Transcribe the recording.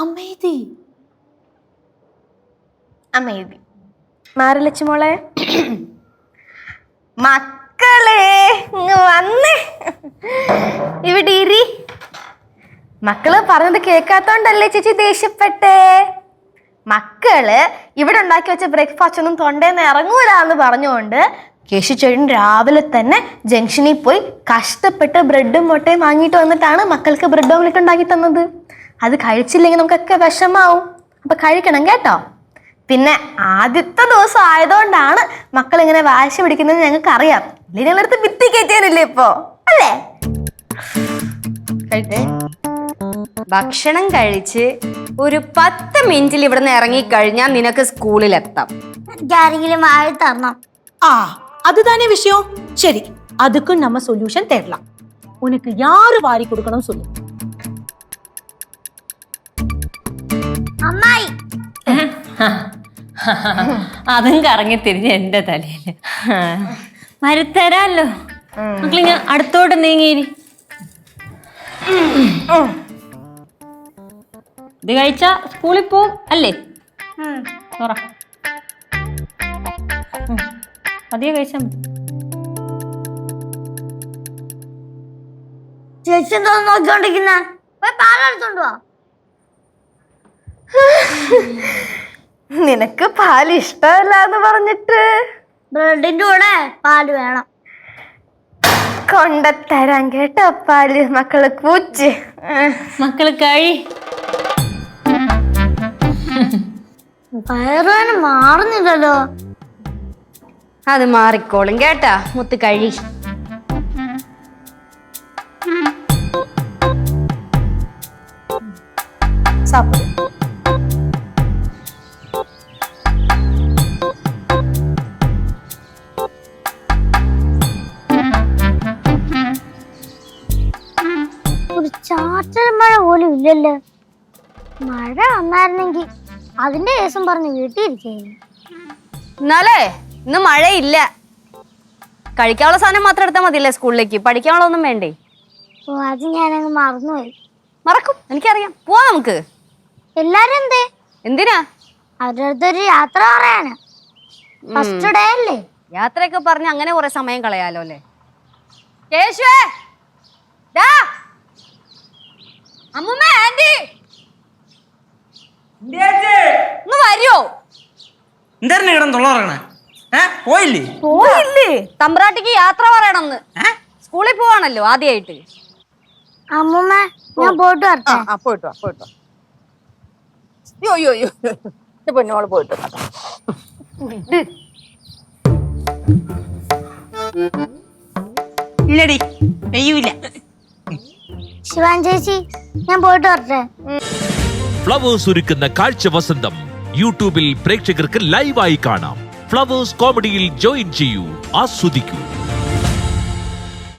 അമേദി. അമേദി. മാരലച്ചു മോളെ. മക്കളെ വന്നേ. ഇവിടെ ഇരി. മക്കൾ പറഞ്ഞത് കേൾക്കാത്തോണ്ടല്ലേ ചേച്ചി ദേഷ്യപ്പെട്ടേ? മക്കൾ ഇവിടെ ഉണ്ടാക്കി വെച്ച ബ്രേക്ക്ഫാസ്റ്റ് ഒന്നും തൊണ്ടേന്ന് ഇറങ്ങൂല എന്ന് പറഞ്ഞുകൊണ്ട് കേശുചേട്ടൻ രാവിലെ തന്നെ ജംഗ്ഷനിൽ പോയി കഷ്ടപ്പെട്ട് ബ്രെഡും മുട്ടയും വാങ്ങിയിട്ട് വന്നിട്ടാണ് മക്കൾക്ക് ബ്രെഡ് ഓംലെറ്റ് ഉണ്ടാക്കി തന്നത്. അത് കഴിച്ചില്ലെങ്കിൽ നമുക്കൊക്കെ വിഷമാവും അപ്പൊ കഴിക്കണം കേട്ടോ പിന്നെ ആദ്യത്തെ ദിവസം ആയതുകൊണ്ടാണ് മക്കൾ ഇങ്ങനെ വാശി പിടിക്കുന്നത് ഞങ്ങൾക്ക് അറിയാം ഇല്ലെങ്കിൽ ഞങ്ങളടുത്ത് ഭിത്തി കയറ്റാനില്ലേ ഇപ്പോ അല്ലേ കഴിക്കേ ഭക്ഷണം കഴിച്ച് ഒരു പത്ത് മിനിറ്റിൽ ഇവിടുന്ന് ഇറങ്ങിക്കഴിഞ്ഞാൽ നിനക്ക് സ്കൂളിലെത്താം എനിക്ക് ആരെങ്കിലും വാഴ തരണം ஆ அதுதானே விஷயம் சரி அதுக்கு நம்ம சொல்யூஷன் தேடலாம் உனக்கு யாரு வாரி கொடுக்கணும் சொல்லு അമ്മായി. അതും കറങ്ങി തിരിഞ്ഞ് എന്റെ തലയിൽ. മരുത്തരാല്ലോ. മക്കളിങ്ങ അടുത്തോട്ട് നീങ്ങിയിരി ഇത് കഴിച്ച സ്കൂളിൽ പോവും അല്ലേ? അതേ കഴിച്ചാ ചേച്ചി എന്തോ നോക്കിക്കൊണ്ടിരിക്കുന്ന? പോയി പാലെടുത്തോണ്ട് വാ. നിനക്ക് പാൽ ഇഷ്ടമല്ല എന്ന് പറഞ്ഞിട്ട്. ബ്രെഡിന്റെ കൂടെ പാൽ വേണം. കൊണ്ടത്തരാൻ കേട്ടോ പാൽ മക്കൾ കൂച്ച്. മക്കൾ കഴി. വയറുവേന മാറുന്നില്ലല്ലോ. അത് മാറിക്കോളും കേട്ടാ. മുത്ത് കഴി. സാപ്പിടും ഇല്ലല്ലോ. മഴ വന്നായിരുന്നെങ്കിൽ അതിന്റെ ദിവസം പറഞ്ഞ് വീട്ടിൽ ഇരിക്കുന്നു എന്നാലേ ഇന്ന് മഴയില്ല. കഴിക്കാനുള്ള സാധനം മാത്രം എടുത്താൽ മതിയല്ലേ സ്കൂളിലേക്ക്? പഠിക്കാനുള്ള ഒന്നും വേണ്ടേ? ഓ അത് ഞാനങ്ങ് മറന്നുപോയി. മറക്കും. എനിക്കറിയാം. പോവാ നമുക്ക്. എല്ലാരും എന്തേ? എന്തിനാ? അവരുടെ അടുത്തൊരു യാത്ര പറയാനാ. ഫസ്റ്റ് ഡേ അല്ലേ? യാത്രയൊക്കെ പറഞ്ഞ് അങ്ങനെ കുറെ സമയം കളയാലോ അല്ലേ? കേശുവേ! അമ്മുമ്മ ആന്റി ഒന്ന് വരുമോ എന്തായിരുന്നു ഇടം തൊള്ളറങ്ങണേ ഏ പോയില്ലേ? പോയില്ലേ? തമ്പ്രാട്ടിക്ക് യാത്ര പറയണമെന്ന്. സ്കൂളിൽ പോവാണല്ലോ ആദ്യമായിട്ട് അമ്മൂമ്മ ഞാൻ പോയിട്ട് വരട്ടെ? ആ പോയിട്ട് വാ പോയിട്ട് വാ. യോ യോ യോ എന്റെ പൊന്നോൾ പോയിട്ട്. ഇല്ലടി പെയ്യൂല. ശിവാൻ ഞാൻ പോയിട്ട് വരട്ടെ. ഫ്ലവേഴ്സ് ഒരുക്കുന്ന കാഴ്ച വസന്തം യൂട്യൂബിൽ പ്രേക്ഷകർക്ക് ലൈവായി കാണാം. ഫ്ലവേഴ്സ് കോമഡിയിൽ ജോയിൻ ചെയ്യൂ ആസ്വദിക്കൂ.